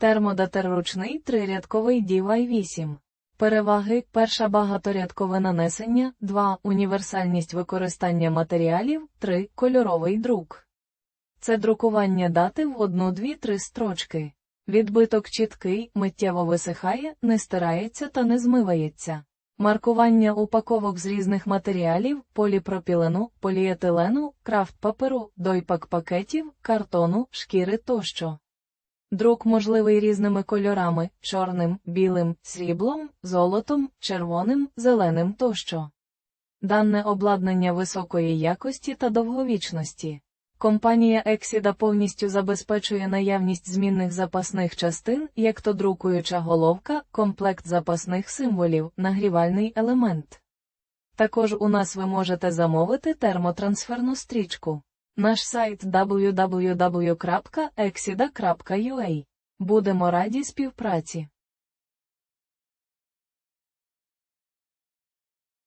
Термодатер ручний трирядковий DY8. Переваги перша багаторядкове нанесення, 2. Універсальність використання матеріалів, 3. Кольоровий друк. Це друкування дати в одну, дві, три строчки. Відбиток чіткий, миттєво висихає, не стирається та не змивається. Маркування упаковок з різних матеріалів, поліпропілену, поліетилену, крафт паперу, дойпак пакетів, картону, шкіри тощо. Друк можливий різними кольорами чорним, білим, сріблом, золотом, червоним, зеленим тощо. Дане обладнання високої якості та довговічності. Компанія Exida повністю забезпечує наявність змінних запасних частин, як то друкуюча головка, комплект запасних символів, нагрівальний елемент. Також у нас ви можете замовити термотрансферну стрічку. Наш сайт www.exida.ua. Будемо раді співпраці.